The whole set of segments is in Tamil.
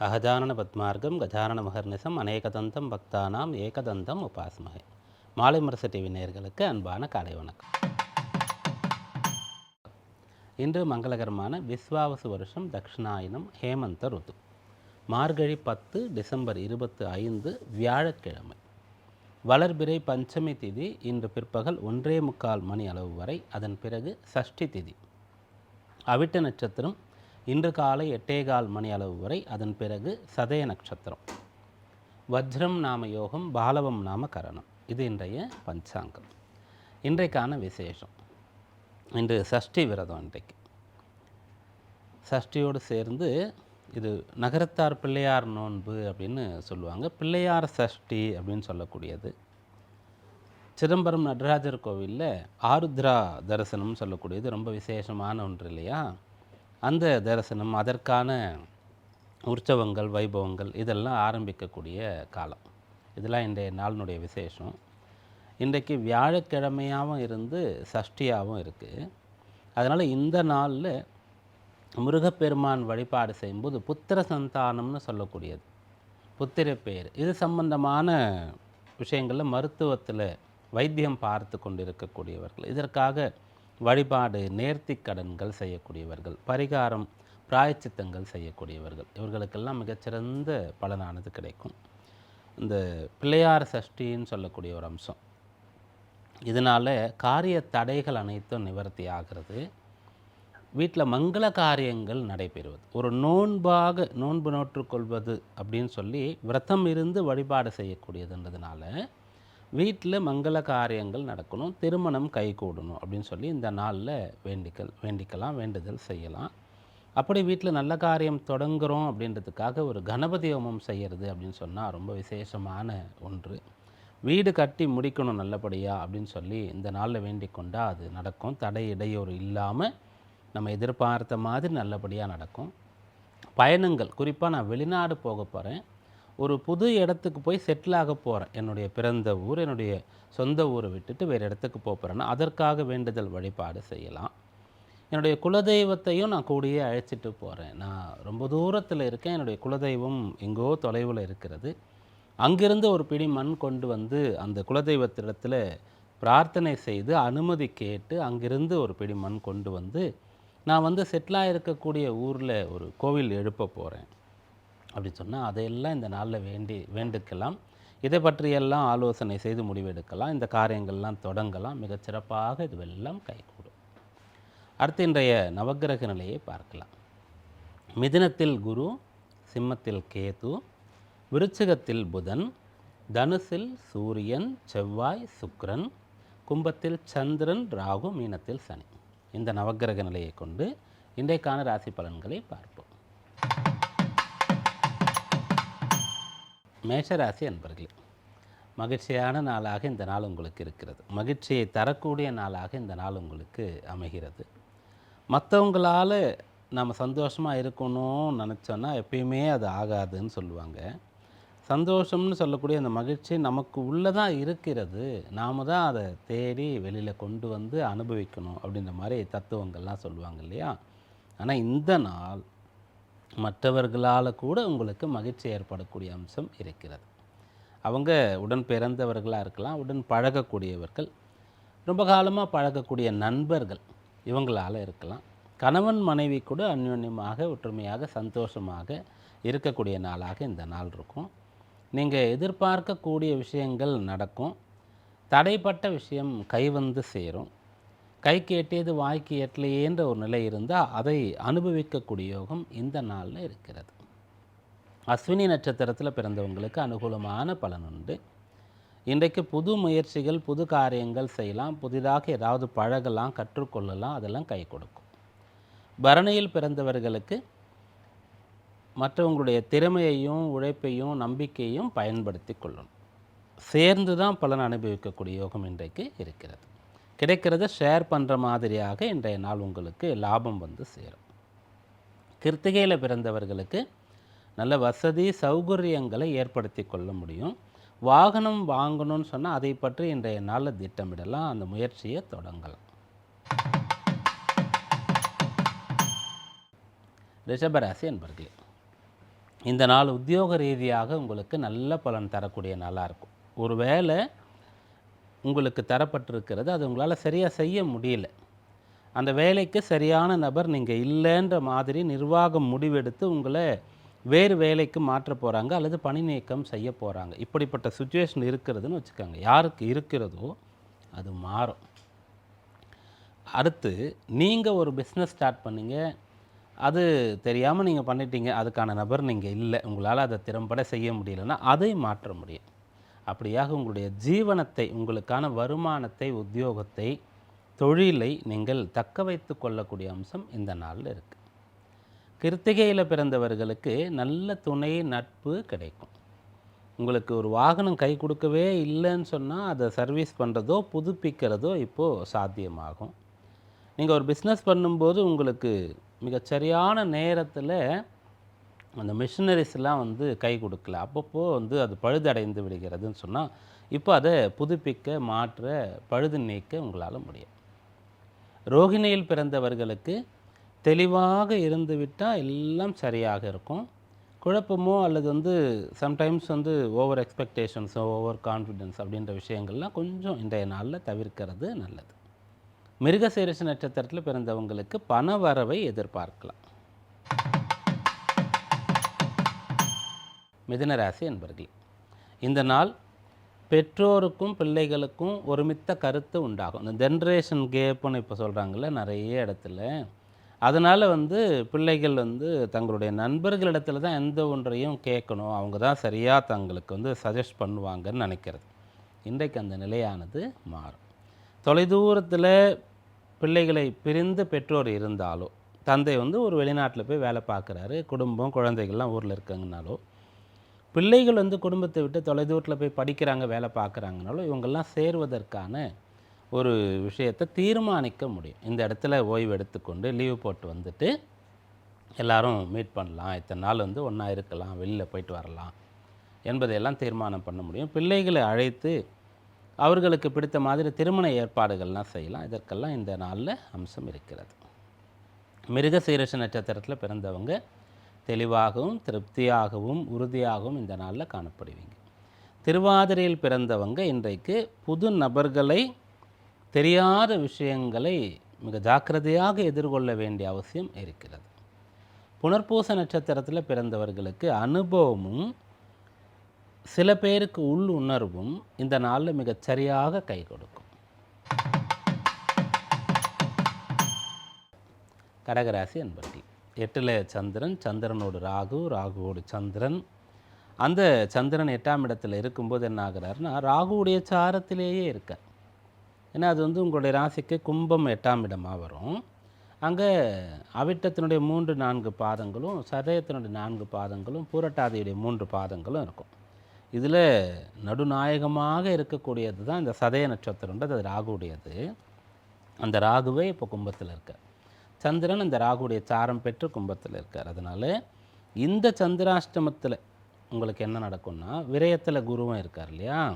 அகஜானன பத்மார்க்கம் கஜானன மகர்நிசம் அநேகதந்தம் பக்தானாம் ஏகதந்தம் உபாஸ்மகை மாலை முரசு டிவி நேர்களுக்கு அன்பான காலை வணக்கம். இன்று மங்களகரமான விஸ்வாவசு வருஷம் தக்ஷிணாயனம் ஹேமந்த ருது. மார்கழி பத்து டிசம்பர் இருபத்து ஐந்து வியாழக்கிழமை. வளர்பிறை பஞ்சமி திதி இன்று பிற்பகல் ஒன்றே முக்கால் மணி அளவு வரை அதன் பிறகு சஷ்டி திதி. அவிட்ட நட்சத்திரம் இன்று காலை எட்டே கால் மணி அளவு வரை அதன் பிறகு சதய நட்சத்திரம். வஜ்ரம் நாம யோகம் பாலவம் நாம கரணம். இது இன்றைய பஞ்சாங்கம். இன்றைக்கான விசேஷம். இன்று சஷ்டி விரதம் இன்றைக்கு. சஷ்டியோடு சேர்ந்து இது நகரத்தார் பிள்ளையார் நோன்பு அப்படின்னு சொல்லுவாங்க. பிள்ளையார் சஷ்டி அப்படின்னு சொல்லக்கூடியது. சிதம்பரம் நடராஜர் கோவிலில் ஆருத்ரா தரிசனம் சொல்லக்கூடியது. ரொம்ப விசேஷமான ஒன்று இல்லையா? அந்த தரிசனம் அதற்கான உற்சவங்கள் வைபவங்கள் இதெல்லாம் ஆரம்பிக்கக்கூடிய காலம். இதெல்லாம் இன்றைய நாளினுடைய விசேஷம். இன்றைக்கு வியாழக்கிழமையாகவும் இருந்து சஷ்டியாகவும் இருக்குது அதனால் இந்த நாளில் முருகப்பெருமான் வழிபாடு செய்யும்போது புத்திர சந்தானம்னு சொல்லக்கூடியது. புத்திர பேர். இது சம்பந்தமான விஷயங்களில் மருத்துவத்தில் வைத்தியம் பார்த்து கொண்டு இருக்கக்கூடியவர்கள் இதற்காக வழிபாடு நேர்த்தி கடன்கள் செய்யக்கூடியவர்கள் பரிகாரம் பிராயச்சித்தங்கள் செய்யக்கூடியவர்கள். இவர்களுக்கெல்லாம் மிகச்சிறந்த பலனானது கிடைக்கும். இந்த பிள்ளையார் சஷ்டின்னு சொல்லக்கூடிய ஒரு அம்சம். இதனால் காரிய தடைகள் அனைத்தும் நிவர்த்தி ஆகிறது. வீட்டில் மங்கள காரியங்கள் நடைபெறுவது. ஒரு நோன்பாக நோன்பு நோற்றுக்கொள்வது அப்படின்னு சொல்லி விரதம் இருந்து வழிபாடு செய்யக்கூடியதுன்றதுனால வீட்டில் மங்கள காரியங்கள் நடக்கணும் திருமணம் கைகூடணும் அப்படின்னு சொல்லி இந்த நாளில் வேண்டிக்கல் வேண்டிக்கலாம் வேண்டுதல் செய்யலாம். அப்படி வீட்டில் நல்ல காரியம் தொடங்குகிறோம் அப்படின்றதுக்காக ஒரு கணபதி ஹோமம் செய்கிறது அப்படின்னு சொன்னால் ரொம்ப விசேஷமான ஒன்று. வீடு கட்டி முடிக்கணும் நல்லபடியாக அப்படின்னு சொல்லி இந்த நாளில் வேண்டிக் கொண்டால் அது நடக்கும். தடை இடையூறு இல்லாமல் நம்ம எதிர்பார்த்த மாதிரி நல்லபடியாக நடக்கும். பயணங்கள் குறிப்பாக நான் வெளிநாடு போக போகிறேன் ஒரு புது இடத்துக்கு போய் செட்டில் ஆக போகிறேன் என்னுடைய பிறந்த ஊர் என்னுடைய சொந்த ஊரை விட்டுட்டு வேறு இடத்துக்கு போக போகிறேன்னா அதற்காக வேண்டுதல் வழிபாடு செய்யலாம். என்னுடைய குலதெய்வத்தையும் நான் கூடியே அழைச்சிட்டு போகிறேன் நான் ரொம்ப தூரத்தில் இருக்கேன். என்னுடைய குலதெய்வம் எங்கோ தொலைவில் இருக்கிறது. அங்கிருந்து ஒரு பிடி மண் கொண்டு வந்து அந்த குலதெய்வத்திடத்தில் பிரார்த்தனை செய்து அனுமதி கேட்டு அங்கிருந்து ஒரு பிடி மண் கொண்டு வந்து நான் வந்து செட்டிலாக இருக்கக்கூடிய ஊரில் ஒரு கோவில் எழுப்ப போகிறேன் அப்படி சொன்னால் அதையெல்லாம் இந்த நாளில் வேண்டி வேண்டுக்கலாம். இதை பற்றியெல்லாம் ஆலோசனை செய்து முடிவெடுக்கலாம். இந்த காரியங்கள்லாம் தொடங்கலாம். மிகச்சிறப்பாக இதுவெல்லாம் கைகூடும். அடுத்து இன்றைய நவக்கிரக நிலையை பார்க்கலாம். மிதினத்தில் குரு சிம்மத்தில் கேது விருச்சிகத்தில் புதன் தனுசில் சூரியன் செவ்வாய் சுக்ரன் கும்பத்தில் சந்திரன் ராகு மீனத்தில் சனி. இந்த நவக்கிரக நிலையை கொண்டு இன்றைக்கான ராசி பலன்களை பார்ப்போம். மேஷராசி அன்பர்களே மகிழ்ச்சியான நாளாக இந்த நாள் உங்களுக்கு இருக்கிறது. மகிழ்ச்சியை தரக்கூடிய நாளாக இந்த நாள் உங்களுக்கு அமைகிறது. மற்றவங்களால் நம்ம சந்தோஷமாக இருக்கணும்னு நினச்சோன்னா எப்பயுமே அது ஆகாதுன்னு சொல்லுவாங்க. சந்தோஷம்னு சொல்லக்கூடிய அந்த மகிழ்ச்சி நமக்கு உள்ளே தான் இருக்கிறது. நாம் தான் அதை தேடி வெளியில் கொண்டு வந்து அனுபவிக்கணும் அப்படின்ற மாதிரி தத்துவங்கள்லாம் சொல்லுவாங்க இல்லையா? ஆனால் இந்த நாள் மற்றவர்களால் கூட உங்களுக்கு மகிழ்ச்சி ஏற்படக்கூடிய அம்சம் இருக்கிறது. அவங்க உடன் பிறந்தவர்களாக இருக்கலாம் உடன் பழகக்கூடியவர்கள் ரொம்ப காலமாக பழகக்கூடிய நண்பர்கள் இவங்களால் இருக்கலாம். கணவன் மனைவி கூட அந்யோன்யமாக ஒற்றுமையாக சந்தோஷமாக இருக்கக்கூடிய நாளாக இந்த நாள் இருக்கும். நீங்கள் எதிர்பார்க்கக்கூடிய விஷயங்கள் நடக்கும். தடைப்பட்ட விஷயம் கைவந்து சேரும். கைக்கு எட்டியது வாய்க்கு எட்டலையேன்ற ஒரு நிலை இருந்தால் அதை அனுபவிக்கக்கூடிய யோகம் இந்த நாளில் இருக்கிறது. அஸ்வினி நட்சத்திரத்தில் பிறந்தவங்களுக்கு அனுகூலமான பலன் உண்டு. இன்றைக்கு புது முயற்சிகள் புது காரியங்கள் செய்யலாம். புதிதாக ஏதாவது பழகலாம் கற்றுக்கொள்ளலாம் அதெல்லாம் கை கொடுக்கும். பரணியில் பிறந்தவர்களுக்கு மற்றவங்களுடைய திறமையையும் உழைப்பையும் நம்பிக்கையும் பயன்படுத்தி கொள்ளணும். சேர்ந்து தான் பலன் அனுபவிக்கக்கூடிய யோகம் இன்றைக்கு இருக்கிறது. கிடைக்கிறத ஷேர் பண்ணுற மாதிரியாக இன்றைய நாள் உங்களுக்கு லாபம் வந்து சேரும். கிருத்திகையில் பிறந்தவர்களுக்கு நல்ல வசதி சௌகரியங்களை ஏற்படுத்தி கொள்ள முடியும். வாகனம் வாங்கணும்னு சொன்னால் அதை பற்றி இன்றைய நாளில் திட்டமிடலாம். அந்த முயற்சியை தொடங்கலாம். ரிஷபராசி என்பர்களே இந்த நாள் உத்தியோக ரீதியாக உங்களுக்கு நல்ல பலன் தரக்கூடிய நாளாக இருக்கும். ஒரு வேளை உங்களுக்கு தரப்பட்டிருக்கிறது. அது உங்களால் சரியாக செய்ய முடியல. அந்த வேலைக்கு சரியான நபர் நீங்கள் இல்லைன்ற மாதிரி நிர்வாகம் முடிவெடுத்து உங்களை வேறு வேலைக்கு மாற்ற போகிறாங்க அல்லது பணி நீக்கம் செய்ய போகிறாங்க இப்படிப்பட்ட சுச்சுவேஷன் இருக்கிறதுன்னு வச்சுக்கோங்க. யாருக்கு இருக்கிறதோ அது மாறும். அடுத்து நீங்கள் ஒரு பிஸ்னஸ் ஸ்டார்ட் பண்ணீங்க. அது தெரியாமல் நீங்கள் பண்ணிட்டீங்க. அதுக்கான நபர் நீங்கள் இல்லை. உங்களால் அதை திறம்பட செய்ய முடியலன்னா அதை மாற்ற முடியும். அப்படியாக உங்களுடைய ஜீவனத்தை உங்களுக்கான வருமானத்தை உத்தியோகத்தை தொழிலை நீங்கள் தக்க வைத்து கொள்ளக்கூடிய அம்சம் இந்த நாளில் இருக்குது கிருத்திகையில் பிறந்தவர்களுக்கு நல்ல துணை நட்பு கிடைக்கும். உங்களுக்கு ஒரு வாகனம் கை கொடுக்கவே இல்லைன்னு சொன்னால் அதை சர்வீஸ் பண்ணுறதோ புதுப்பிக்கிறதோ இப்போது சாத்தியமாகும். நீங்கள் ஒரு பிஸ்னஸ் பண்ணும்போது உங்களுக்கு மிகச்சரியான நேரத்தில் அந்த மிஷினரிஸ்லாம் வந்து கை கொடுக்கல. அப்பப்போ வந்து அது பழுதடைந்து விடுகிறதுன்னு சொன்னால் இப்போ அதை புதுப்பிக்க மாற்ற பழுது நீக்க உங்களால் முடியும். ரோகிணியில் பிறந்தவர்களுக்கு தெளிவாக இருந்து விட்டால் எல்லாம் சரியாக இருக்கும். குழப்பமோ அல்லது வந்து சம்டைம்ஸ் வந்து ஓவர் எக்ஸ்பெக்டேஷன்ஸோ ஓவர் கான்ஃபிடென்ஸ் அப்படின்ற விஷயங்கள்லாம் கொஞ்சம் இன்றைய நாளில் தவிர்க்கிறது நல்லது. மிருகசீரிஷ நட்சத்திரத்தில் பிறந்தவங்களுக்கு பண வரவை எதிர்பார்க்கலாம். மிதுன ராசி என்பர்கள். இந்த நாள் பெற்றோருக்கும் பிள்ளைகளுக்கும் ஒருமித்த கருத்து உண்டாகும். இந்த ஜென்ரேஷன் கேப்புன்னு இப்போ சொல்கிறாங்கல்ல நிறைய இடத்துல. அதனால் வந்து பிள்ளைகள் வந்து தங்களுடைய நண்பர்களிடத்துல தான் எந்த ஒன்றையும் கேட்கணும். அவங்க தான் சரியாக தங்களுக்கு வந்து சஜஸ்ட் பண்ணுவாங்கன்னு நினைக்கிறது. இன்றைக்கு அந்த நிலையானது மாறும். தொலைதூரத்தில் பிள்ளைகளை பிரிந்து பெற்றோர் இருந்தாலோ தந்தை வந்து ஒரு வெளிநாட்டில் போய் வேலை பார்க்குறாரு குடும்பம் குழந்தைகள்லாம் ஊரில் இருக்காங்கனாலோ பிள்ளைகள் வந்து குடும்பத்தை விட்டு தொலைதூரத்தில் போய் படிக்கிறாங்க வேலை பார்க்குறாங்கனாலும் இவங்கெல்லாம் சேருவதற்கான ஒரு விஷயத்தை தீர்மானிக்க முடியும். இந்த இடத்துல ஓய்வு எடுத்துக்கொண்டு லீவு போட்டு வந்துட்டு எல்லோரும் மீட் பண்ணலாம். இத்தனை நாள் வந்து ஒன்றா இருக்கலாம் வெளியில் போயிட்டு வரலாம் என்பதையெல்லாம் தீர்மானம் பண்ண முடியும். பிள்ளைகளை அழைத்து அவர்களுக்கு பிடித்த மாதிரி திருமண ஏற்பாடுகள்லாம் செய்யலாம். இதற்கெல்லாம் இந்த நாளில் அம்சம் இருக்கிறது. மிருகசீரிஷ நட்சத்திரத்தில் பிறந்தவங்க தெளிவாகவும் திருப்தியாகவும் உறுதியாகவும் இந்த நாளில் காணப்படுவீங்க. திருவாதிரையில் பிறந்தவங்க இன்றைக்கு புது நபர்களை தெரியாத விஷயங்களை மிக ஜாக்கிரதையாக எதிர்கொள்ள வேண்டிய அவசியம் இருக்கிறது. புனர்பூச நட்சத்திரத்தில் பிறந்தவர்களுக்கு அனுபவமும் சில பேருக்கு உள் உணர்வும் இந்த நாளில் மிகச் சரியாக கை கொடுக்கும். கடகராசி அன்பர்கள் எட்டில் சந்திரன் சந்திரனோடு ராகு ராகுவோடு சந்திரன். அந்த சந்திரன் எட்டாம் இடத்துல இருக்கும்போது என்ன ஆகிறாருன்னா ராகுவுடைய சாரத்திலேயே இருக்கார். ஏன்னா அது வந்து உங்களுடைய ராசிக்கு கும்பம் எட்டாம் இடமாக வரும். அங்கே அவிட்டத்தினுடைய மூன்று நான்கு பாதங்களும் சதயத்தினுடைய நான்கு பாதங்களும் பூரட்டாதியுடைய மூன்று பாதங்களும் இருக்கும். இதில் நடுநாயகமாக இருக்கக்கூடியது தான் இந்த சதய நட்சத்திரன்றது அது ராகுவுடையது. அந்த ராகுவே இப்போ கும்பத்தில் இருக்கார். சந்திரன் இந்த ராகுடைய சாரம் பெற்று கும்பத்தில் இருக்கார். அதனால் இந்த சந்திராஷ்டமத்தில் உங்களுக்கு என்ன நடக்கும்னா விரயத்தில் குருவும் இருக்கார் இல்லையா?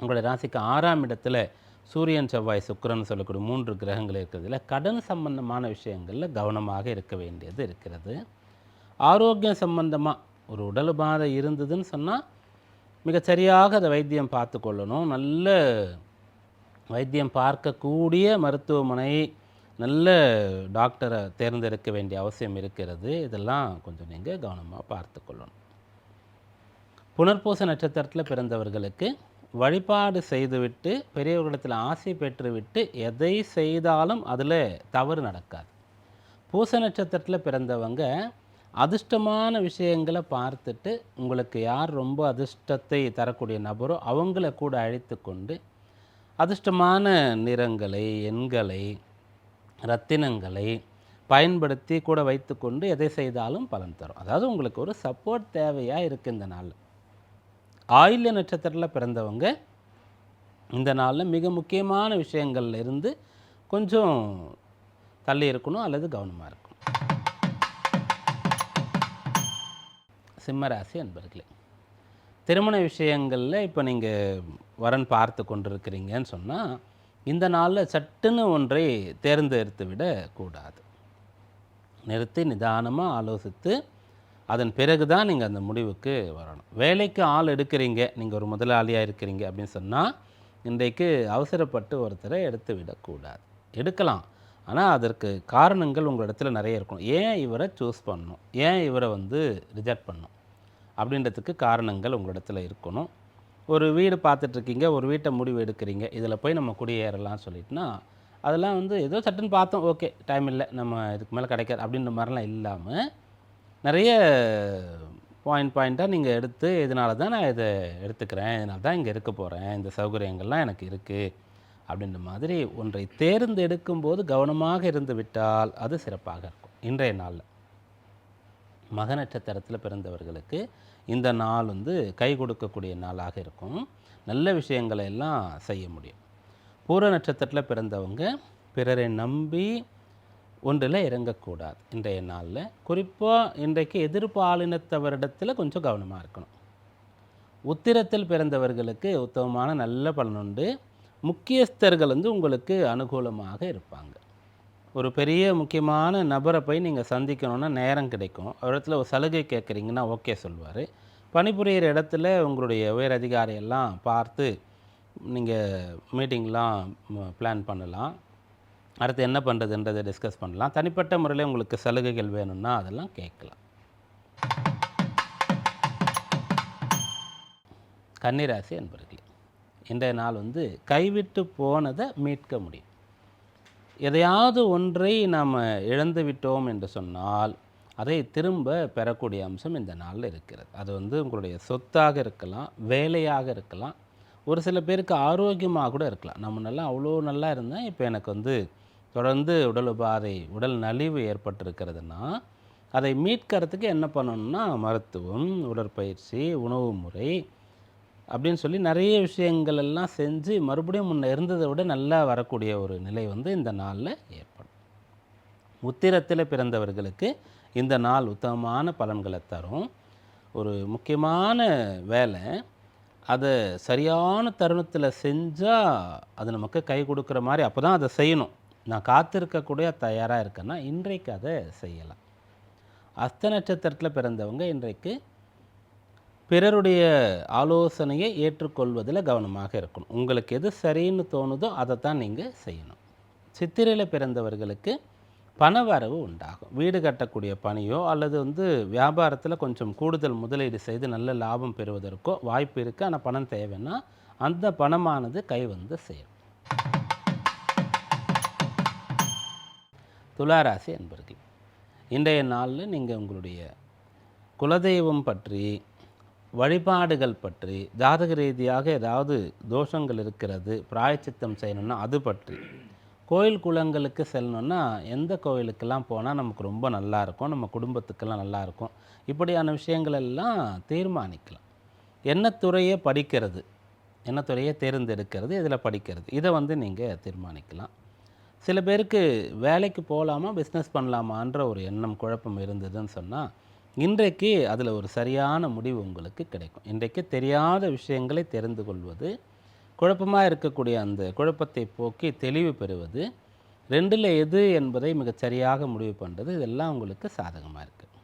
உங்களுடைய ராசிக்கு ஆறாம் இடத்துல சூரியன் செவ்வாய் சுக்கரன் சொல்லக்கூடிய மூன்று கிரகங்கள் இருக்கிறதுல கடன் சம்பந்தமான விஷயங்களில் கவனமாக இருக்க வேண்டியது இருக்கிறது. ஆரோக்கியம் சம்பந்தமாக ஒரு உடல் பாதை இருந்ததுன்னு சொன்னால் மிகச்சரியாக அதை வைத்தியம் பார்த்து கொள்ளணும். நல்ல வைத்தியம் பார்க்கக்கூடிய மருத்துவமனை நல்ல டாக்டரை தேர்ந்தெடுக்க வேண்டிய அவசியம் இருக்கிறது. இதெல்லாம் கொஞ்சம் நீங்கள் கவனமாக பார்த்து கொள்ளணும். புனர்பூச நட்சத்திரத்தில் பிறந்தவர்களுக்கு வழிபாடு செய்துவிட்டு பெரியவர்களிடத்தில் ஆசை பெற்றுவிட்டு எதை செய்தாலும் அதில் தவறு நடக்காது. பூச நட்சத்திரத்தில் பிறந்தவங்க அதிர்ஷ்டமான விஷயங்களை பார்த்துட்டு உங்களுக்கு யார் ரொம்ப அதிர்ஷ்டத்தை தரக்கூடிய நபரோ அவங்கள கூட அழைத்து கொண்டு அதிர்ஷ்டமான நிறங்களை எண்களை ரத்தினங்களை பயன்படுத்தி கூட வைத்துக்கொண்டு எதை செய்தாலும் பலன் தரும். அதாவது உங்களுக்கு ஒரு சப்போர்ட் தேவையாக இருக்குது இந்த நாளில் ஆயில்ய நட்சத்திரத்தில் பிறந்தவங்க இந்த நாளில் மிக முக்கியமான விஷயங்கள்ல இருந்து கொஞ்சம் தள்ளி இருக்கணும் அல்லது கவனமாக இருக்கும் சிம்மராசி அன்பர்களே திருமண விஷயங்களில் இப்போ நீங்கள் வரன் பார்த்து கொண்டிருக்கிறீங்கன்னு சொன்னால் இந்த நாளில் சட்டுன்னு ஒன்றை தேர்ந்தெடுத்து விடக்கூடாது. நிறுத்தி நிதானமாக ஆலோசித்து அதன் பிறகு தான் நீங்கள் அந்த முடிவுக்கு வரணும். வேலைக்கு ஆள் எடுக்கிறீங்க நீங்கள் ஒரு முதலாளியாக இருக்கிறீங்க அப்படின்னு சொன்னால் இன்றைக்கு அவசரப்பட்டு ஒருத்தரை எடுத்து விடக்கூடாது. எடுக்கலாம். ஆனால் அதற்கு காரணங்கள் உங்கள் இடத்துல நிறைய இருக்கும் ஏன் இவரை சூஸ் பண்ணணும்? ஏன் இவரை வந்து ரிஜெக்ட் பண்ணணும்? அப்படின்றதுக்கு காரணங்கள் உங்களிடத்துல இருக்கணும். ஒரு வீடு பார்த்துட்ருக்கீங்க ஒரு வீட்டை முடிவு எடுக்கிறீங்க இதில் போய் நம்ம குடியேறலாம் சொல்லிட்டுனா அதெல்லாம் வந்து ஏதோ சட்டுன்னு பார்த்தோம் ஓகே டைம் இல்லை நம்ம இதுக்கு மேலே கிடைக்காது அப்படின்ற மாதிரிலாம் இல்லாமல் நிறைய பாயிண்ட் பாயிண்ட்டாக நீங்கள் எடுத்து இதனால தான் நான் இதை எடுத்துக்கிறேன் இதனால தான் இங்கே இருக்க போகிறேன் இந்த சௌகரியங்கள்லாம் எனக்கு இருக்குது அப்படின்ற மாதிரி ஒன்றை தேர்ந்தெடுக்கும் போது கவனமாக இருந்து விட்டால் அது சிறப்பாக இருக்கும். இன்றைய நாளில் மக நட்சத்திரத்தில் பிறந்தவர்களுக்கு இந்த நாள் வந்து கை கொடுக்கக்கூடிய நாளாக இருக்கும். நல்ல விஷயங்களை எல்லாம் செய்ய முடியும். பூர நட்சத்திரத்தில் பிறந்தவங்க பிறரை நம்பி ஒன்றில் இறங்கக்கூடாது இன்றைய நாளில். குறிப்பாக இன்றைக்கு எதிர்பாலினத்தவரிடத்தில் கொஞ்சம் கவனமாக இருக்கணும். உத்திரத்தில் பிறந்தவர்களுக்கு உத்தமமான நல்ல பலனுண்டு முக்கியஸ்தர்கள் வந்து உங்களுக்கு அனுகூலமாக இருப்பாங்க. ஒரு பெரிய முக்கியமான நபரை போய் நீங்கள் சந்திக்கணுன்னா நேரம் கிடைக்கும். ஒரு இடத்துல ஒரு சலுகை கேட்குறீங்கன்னா ஓகே சொல்வார் பணிபுரியிற இடத்துல உங்களுடைய உயர் அதிகாரி எல்லாம் பார்த்து நீங்கள் மீட்டிங்லாம் பிளான் பண்ணலாம். அடுத்து என்ன பண்ணுறதுன்றதை டிஸ்கஸ் பண்ணலாம். தனிப்பட்ட முறையில் உங்களுக்கு சலுகைகள் வேணும்னா அதெல்லாம் கேட்கலாம். கன்னிராசி என்பர்களே இன்றைய நாள் வந்து கைவிட்டு போனதை மீட்க முடியும். எதையாவது ஒன்றை நாம் இழந்து விட்டோம் என்று சொன்னால் அதை திரும்ப பெறக்கூடிய அம்சம் இந்த நாளில் இருக்கிறது. அது வந்து உங்களுடைய சொத்தாக இருக்கலாம் வேலையாக இருக்கலாம். ஒரு சில பேருக்கு ஆரோக்கியமாக கூட இருக்கலாம். நம்ம நல்லா அவ்வளோ நல்லா இருந்தேன். இப்போ எனக்கு வந்து தொடர்ந்து உடல் உபாதை உடல் நலிவு ஏற்பட்டிருக்கிறதுனா அதை மீட்கிறதுக்கு என்ன பண்ணணும்னா மருத்துவம் உடற்பயிற்சி உணவு முறை அப்படின்னு சொல்லி நிறைய விஷயங்கள் எல்லாம் செஞ்சு மறுபடியும் முன்ன இருந்ததை விட நல்லா வரக்கூடிய ஒரு நிலை வந்து இந்த நாளில் ஏற்படும். உத்திரத்தில் பிறந்தவர்களுக்கு இந்த நாள் உத்தமமான பலன்களை தரும். ஒரு முக்கியமான வேலை அதை சரியான தருணத்தில் செஞ்சால் அது நமக்கு கை கொடுக்குற மாதிரி அப்போ தான் அதை செய்யணும். நான் காத்திருக்கக்கூடிய தயாராக இருக்கேன்னா இன்றைக்கு அதை செய்யலாம். அஸ்த நட்சத்திரத்தில் பிறந்தவங்க இன்றைக்கு பிறருடைய ஆலோசனையை ஏற்றுக்கொள்வதில் கவனமாக இருக்கணும். உங்களுக்கு எது சரின்னு தோணுதோ அதை தான் நீங்கள் செய்யணும். சித்திரையில் பிறந்தவர்களுக்கு பணவரவு உண்டாகும். வீடு கட்டக்கூடிய பணியோ அல்லது வந்து வியாபாரத்தில் கொஞ்சம் கூடுதல் முதலீடு செய்து நல்ல லாபம் பெறுவதற்கோ வாய்ப்பு இருக்குது ஆனால் பணம் தேவைன்னா அந்த பணமானது கை வந்து சேரும். துளாராசி என்பர்கள் இன்றைய நாளில் நீங்கள் உங்களுடைய குலதெய்வம் பற்றி வழிபாடுகள் பற்றி ஜாதக ரீதியாக ஏதாவது தோஷங்கள் இருக்கிறது பிராயச்சித்தம் செய்யணும்னா அது பற்றி. கோயில் குளங்களுக்கு செல்லணும்னா எந்த கோயிலுக்கெல்லாம் போனால் நமக்கு ரொம்ப நல்லா இருக்கும் நம்ம குடும்பத்துக்கெல்லாம் நல்லா இருக்கும். இப்படியான விஷயங்கள் எல்லாம் தீர்மானிக்கலாம். என்ன துறையை படிக்கிறது? என்ன துறையை தேர்ந்தெடுக்கிறது? இதில் படிக்கிறது? இதை வந்து நீங்கள் தீர்மானிக்கலாம். சில பேருக்கு வேலைக்கு போகலாமா பிஸ்னஸ் பண்ணலாமான்ற ஒரு எண்ணம் குழப்பம் இருந்ததுன்னு சொன்னால் இன்றைக்கு அதில் ஒரு சரியான முடிவு உங்களுக்கு கிடைக்கும். இன்றைக்கு தெரியாத விஷயங்களை தெரிந்து கொள்வது குழப்பமாக இருக்கக்கூடிய அந்த குழப்பத்தை போக்கி தெளிவு பெறுவது ரெண்டில் எது என்பதை மிகச் சரியாக முடிவு பண்ணுறது இதெல்லாம் உங்களுக்கு சாதகமாக இருக்குது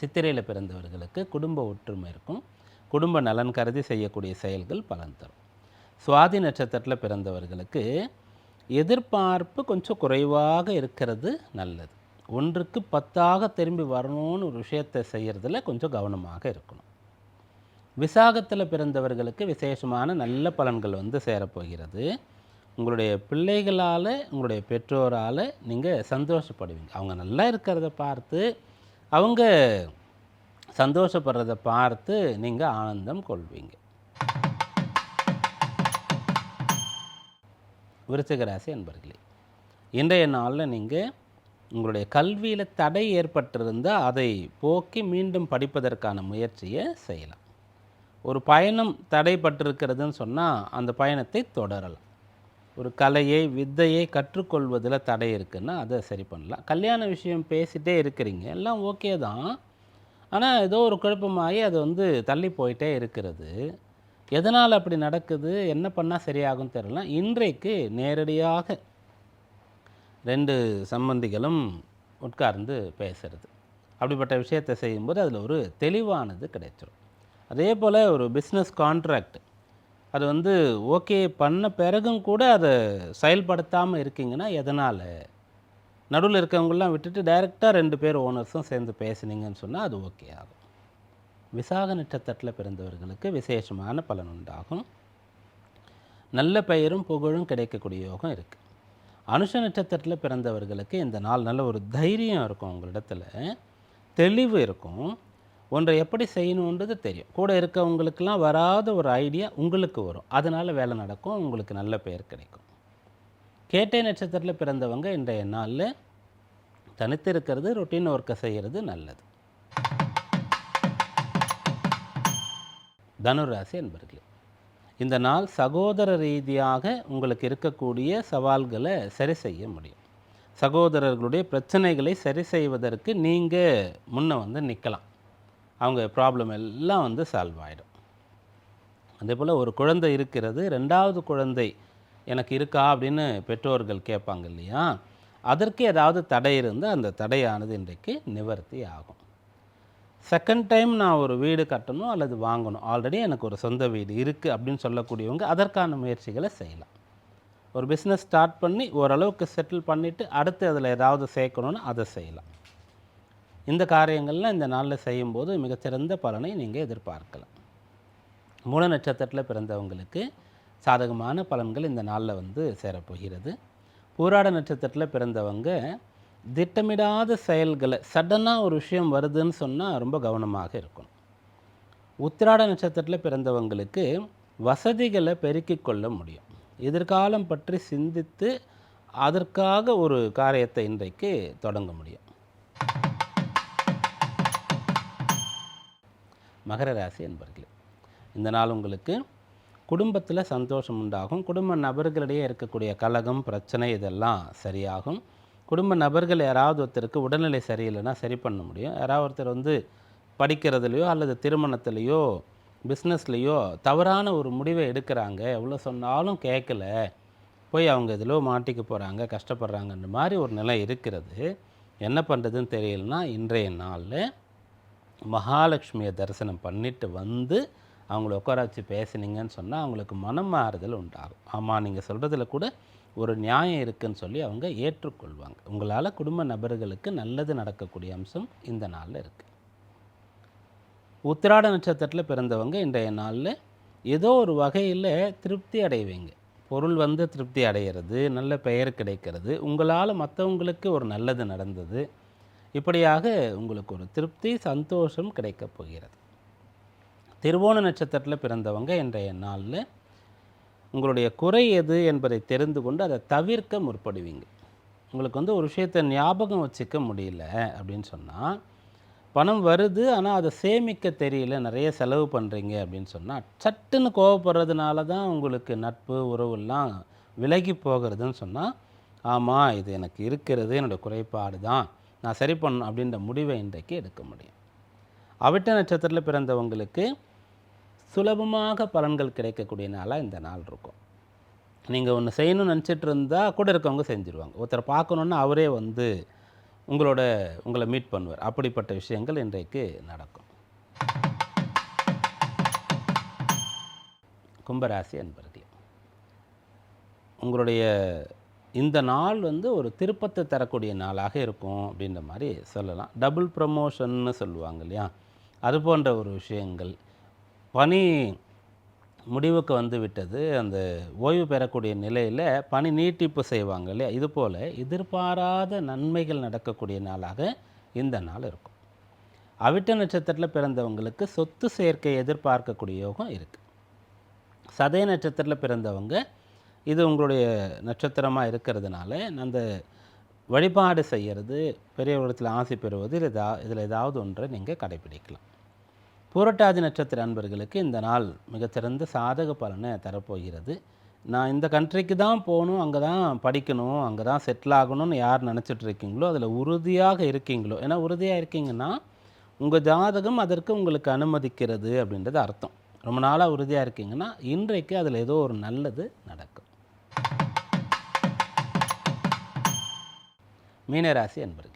சித்திரையில் பிறந்தவர்களுக்கு குடும்ப ஒற்றுமை இருக்கும். குடும்ப நலன் கருதி செய்யக்கூடிய செயல்கள் பலன் தரும். சுவாதி நட்சத்திரத்தில் பிறந்தவர்களுக்கு எதிர்பார்ப்பு கொஞ்சம் குறைவாக இருக்கிறது நல்லது. ஒன்றுக்கு பத்தாக திரும்பி வரணும்னு ஒரு விஷயத்தை செய்கிறதுல கொஞ்சம் கவனமாக இருக்கணும். விசாகத்தில் பிறந்தவர்களுக்கு விசேஷமான நல்ல பலன்கள் வந்து சேரப்போகிறது. உங்களுடைய பிள்ளைகளால் உங்களுடைய பெற்றோரால் நீங்கள் சந்தோஷப்படுவீங்க. அவங்க நல்லா இருக்கிறத பார்த்து அவங்க சந்தோஷப்படுறத பார்த்து நீங்கள் ஆனந்தம் கொள்வீங்க. விருச்சிகராசி என்பர்களே அன்பர்களே இன்றைய நாளில் நீங்கள் உங்களுடைய கல்வியில் தடை ஏற்பட்டிருந்தால் அதை போக்கி மீண்டும் படிப்பதற்கான முயற்சியை செய்யலாம். ஒரு பயணம் தடைப்பட்டிருக்கிறதுன்னு சொன்னால் அந்த பயணத்தை தொடரலாம். ஒரு கலையை வித்தையை கற்றுக்கொள்வதில் தடை இருக்குன்னா அதை சரி பண்ணலாம். கல்யாண விஷயம் பேசிகிட்டே இருக்கிறீங்க எல்லாம் ஓகே தான். ஆனால் ஏதோ ஒரு குழப்பமாகி அது வந்து தள்ளி போயிட்டே இருக்கிறது. எதனால் அப்படி நடக்குது என்ன பண்ணால் சரியாகும் தெரியல. இன்றைக்கு நேரடியாக ரெண்டு சம்பந்திகளும் உட்கார்ந்து பேசுறது. அப்படிப்பட்ட விஷயத்தை செய்யும்போது அதில் ஒரு தெளிவானது கிடைச்சிடும் அதே போல் ஒரு பிஸ்னஸ் கான்ட்ராக்ட் அது வந்து ஓகே பண்ண பிறகும் கூட அதை செயல்படுத்தாமல் இருக்கீங்கன்னா எதனால்? நடுவில் இருக்கவங்களாம் விட்டுட்டு டைரெக்டாக ரெண்டு பேர் ஓனர்ஸும் சேர்ந்து பேசுனீங்கன்னு சொன்னால் அது ஓகே ஆகும். விசாக நட்சத்திரத்தில் பிறந்தவர்களுக்கு விசேஷமான பலன் உண்டாகும். நல்ல பெயரும் புகழும் கிடைக்கக்கூடிய யோகம் இருக்குது அனுஷ நட்சத்திரத்தில் பிறந்தவர்களுக்கு இந்த நாள் நல்ல ஒரு தைரியம் இருக்கும் உங்களிடத்துல. தெளிவு இருக்கும். ஒன்றை எப்படி செய்யணுன்றது தெரியும். கூட இருக்கவங்களுக்கெல்லாம் வராத ஒரு ஐடியா உங்களுக்கு வரும். அதனால் வேலை நடக்கும். உங்களுக்கு நல்ல பெயர் கிடைக்கும். கேட்டை நட்சத்திரத்தில் பிறந்தவங்க இன்றைய நாளில் தனித்து இருக்கிறது ரொட்டீன் ஒர்க்கை செய்கிறது நல்லது. தனுராசி என்பர்களே இந்த நாள் சகோதர ரீதியாக உங்களுக்கு இருக்கக்கூடிய சவால்களை சரி செய்ய முடியும். சகோதரர்களுடைய பிரச்சனைகளை சரி செய்வதற்கு நீங்கள் முன்ன வந்து நிற்கலாம் அவங்க ப்ராப்ளம் எல்லாம் வந்து சால்வ் ஆகிடும் அதே போல் ஒரு குழந்தை இருக்கிறது ரெண்டாவது குழந்தை எனக்கு இருக்கா அப்படின்னு பெற்றோர்கள் கேட்பாங்க இல்லையா? அதற்கு ஏதாவது தடை இருந்தால் அந்த தடையானது இன்றைக்கு நிவர்த்தி ஆகும். செகண்ட் டைம் நான் ஒரு வீடு கட்டணும் அல்லது வாங்கணும். ஆல்ரெடி எனக்கு ஒரு சொந்த வீடு இருக்குது அப்படின்னு சொல்லக்கூடியவங்க அதற்கான முயற்சிகளை செய்யலாம். ஒரு பிஸ்னஸ் ஸ்டார்ட் பண்ணி ஓரளவுக்கு செட்டில் பண்ணிவிட்டு அடுத்து அதில் ஏதாவது சேர்க்கணும்னு அதை செய்யலாம். இந்த காரியங்கள்லாம் இந்த நாளில் செய்யும்போது மிகச்சிறந்த பலனை நீங்கள் எதிர்பார்க்கலாம். மூல நட்சத்திரத்தில் பிறந்தவங்களுக்கு சாதகமான பலன்கள் இந்த நாளில் வந்து சேரப்போகிறது. பூராட நட்சத்திரத்தில் பிறந்தவங்க திட்டமிடாத செயல்களை சடனாக ஒரு விஷயம் வருதுன்னு சொன்னால் ரொம்ப கவனமாக இருக்கணும். உத்திராட நட்சத்திரத்தில் பிறந்தவங்களுக்கு வசதிகளை பெருக்கிக் கொள்ள முடியும். எதிர்காலம் பற்றி சிந்தித்து அதற்காக ஒரு காரியத்தை இன்றைக்கு தொடங்க முடியும். மகர ராசி என்பர்களே இந்த நாள் உங்களுக்கு குடும்பத்தில் சந்தோஷம் உண்டாகும். குடும்ப நபர்களிடையே இருக்கக்கூடிய கலகம் பிரச்சனை இதெல்லாம் சரியாகும். குடும்ப நபர்கள் யாராவது ஒருத்தருக்கு உடல்நிலை சரியில்லைன்னா சரி பண்ண முடியும். யாராவது ஒருத்தர் வந்து படிக்கிறதுலையோ அல்லது திருமணத்துலேயோ பிஸ்னஸ்லேயோ தவறான ஒரு முடிவை எடுக்கிறாங்க. எவ்வளோ சொன்னாலும் கேட்கல. போய் அவங்க இதிலோ மாட்டிக்க போகிறாங்க கஷ்டப்படுறாங்கன்ற மாதிரி ஒரு நிலை இருக்கிறது. என்ன பண்ணுறதுன்னு தெரியலனா இன்றைய நாளில் மகாலட்சுமியை தரிசனம் பண்ணிட்டு வந்து அவங்கள உட்கார வச்சு பேசுனீங்கன்னு சொன்னால் அவங்களுக்கு மனம் மாறுதல் உண்டாகும். ஆமாம் நீங்கள் சொல்கிறதுல கூட ஒரு நியாயம் இருக்குதுன்னு சொல்லி அவங்க ஏற்றுக்கொள்வாங்க. உங்களால் குடும்ப நபர்களுக்கு நல்லது நடக்கக்கூடிய அம்சம் இந்த நாளில் இருக்குது உத்திராட நட்சத்திரத்தில் பிறந்தவங்க இன்றைய நாளில் ஏதோ ஒரு வகையில் திருப்தி அடைவீங்க. பொருள் வந்து திருப்தி அடைகிறது நல்ல பெயர் கிடைக்கிறது உங்களால் மற்றவங்களுக்கு ஒரு நல்லது நடந்தது இப்படியாக உங்களுக்கு ஒரு திருப்தி சந்தோஷம் கிடைக்கப் போகிறது. திருவோண நட்சத்திரத்தில் பிறந்தவங்க இன்றைய நாளில் உங்களுடைய குறை எது என்பதை தெரிந்து கொண்டு அதை தவிர்க்க முற்படுவீங்க. உங்களுக்கு வந்து ஒரு விஷயத்தை ஞாபகம் வச்சுக்க முடியல அப்படின்னு சொன்னால் பணம் வருது ஆனால் அதை சேமிக்க தெரியல நிறைய செலவு பண்ணுறீங்க அப்படின்னு சொன்னால் சட்டுன்னு கோவப்படுறதுனால தான் உங்களுக்கு நட்பு உறவுலாம் விலகி போகிறதுன்னு சொன்னால் ஆமாம் இது எனக்கு இருக்கிறது என்னோடய குறைபாடு தான் நான் சரி பண்ணணும் அப்படின்ற முடிவை இன்றைக்கு எடுக்க முடியும். அவிட்ட நட்சத்திரத்தில் பிறந்தவங்களுக்கு சுலபமாக பலன்கள் கிடைக்கக்கூடிய நாளாக இந்த நாள் இருக்கும். நீங்கள் ஒன்று செய்யணும்னு நினச்சிட்டு இருந்தால் கூட இருக்கவங்க செஞ்சுருவாங்க. ஒருத்தரை பார்க்கணுன்னா அவரே வந்து உங்களோட உங்களை மீட் பண்ணுவார். அப்படிப்பட்ட விஷயங்கள் இன்றைக்கு நடக்கும். கும்பராசி அன்பர்களே உங்களுடைய இந்த நாள் வந்து ஒரு திருப்பத்தை தரக்கூடிய நாளாக இருக்கும் அப்படின்ற மாதிரி சொல்லலாம். டபுள் ப்ரமோஷன்னு சொல்லுவாங்க இல்லையா? அது போன்ற ஒரு விஷயங்கள் பணி முடிவுக்கு வந்து விட்டது. அந்த ஓய்வு பெறக்கூடிய நிலையில் பணி நீட்டிப்பு செய்வாங்க இல்லையா? இது போல் எதிர்பாராத நன்மைகள் நடக்கக்கூடிய நாளாக இந்த நாள் இருக்கும். அவிட்ட நட்சத்திரத்தில் பிறந்தவங்களுக்கு சொத்து சேர்க்கை எதிர்பார்க்கக்கூடிய யோகம் இருக்குது சதய நட்சத்திரத்தில் பிறந்தவங்க இது உங்களுடைய நட்சத்திரமாக இருக்கிறதுனால அந்த வழிபாடு செய்கிறது பெரியவர்களிடத்தில் ஆசை பெறுவது இதில் எதா இதில் ஏதாவது ஒன்றை நீங்கள் கடைபிடிக்கலாம். பூரட்டாதி நட்சத்திர அன்பர்களுக்கு இந்த நாள் மிகச்சிறந்த சாதக பலனை தரப்போகிறது. நான் இந்த கண்ட்ரிக்கு தான் போகணும் அங்கே தான் படிக்கணும் அங்கே தான் செட்டில் ஆகணும்னு யார் நினச்சிட்டு இருக்கீங்களோ அதில் உறுதியாக இருக்கீங்களோ ஏன்னா உறுதியாக இருக்கீங்கன்னா உங்கள் ஜாதகம் அதற்கு உங்களுக்கு அனுமதிக்கிறது அப்படின்றது அர்த்தம். ரொம்ப நாளாக உறுதியாக இருக்கீங்கன்னா இன்றைக்கு அதில் ஏதோ ஒரு நல்லது நடக்கும். மீனராசி அன்பர்கள்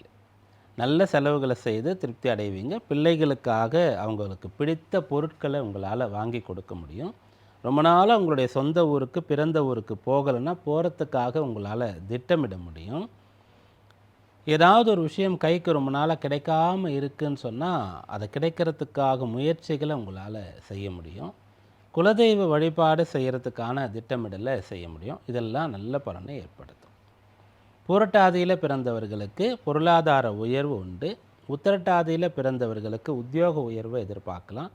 நல்ல செலவுகளை செய்து திருப்தி அடைவீங்க. பிள்ளைகளுக்காக அவங்களுக்கு பிடித்த பொருட்களை உங்களால் வாங்கி கொடுக்க முடியும். ரொம்ப நாளாக உங்களுடைய சொந்த ஊருக்கு பிறந்த ஊருக்கு போகலைன்னா போகிறதுக்காக உங்களால் திட்டமிட முடியும். ஏதாவது ஒரு விஷயம் கைக்கு ரொம்ப நாளாக கிடைக்காம இருக்குன்னு சொன்னால் அதை கிடைக்கிறதுக்காக முயற்சிகளை உங்களால் செய்ய முடியும். குலதெய்வ வழிபாடு செய்கிறதுக்கான திட்டமிடலை செய்ய முடியும். இதெல்லாம் நல்ல பலனை ஏற்படுத்தும். பூரட்டாதியில் பிறந்தவர்களுக்கு பொருளாதார உயர்வு உண்டு. உத்திரட்டாதியில் பிறந்தவர்களுக்கு உத்தியோக உயர்வை எதிர்பார்க்கலாம்.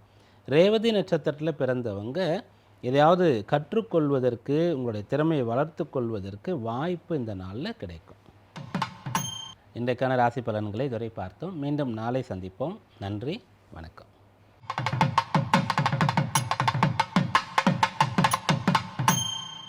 ரேவதி நட்சத்திரத்தில் பிறந்தவங்க எதையாவது கற்றுக்கொள்வதற்கு உங்களுடைய திறமையை வளர்த்து கொள்வதற்கு வாய்ப்பு இந்த நாளில் கிடைக்கும். இன்றைக்கான ராசி பலன்களை இதுவரை பார்த்தோம். மீண்டும் நாளை சந்திப்போம். நன்றி வணக்கம்.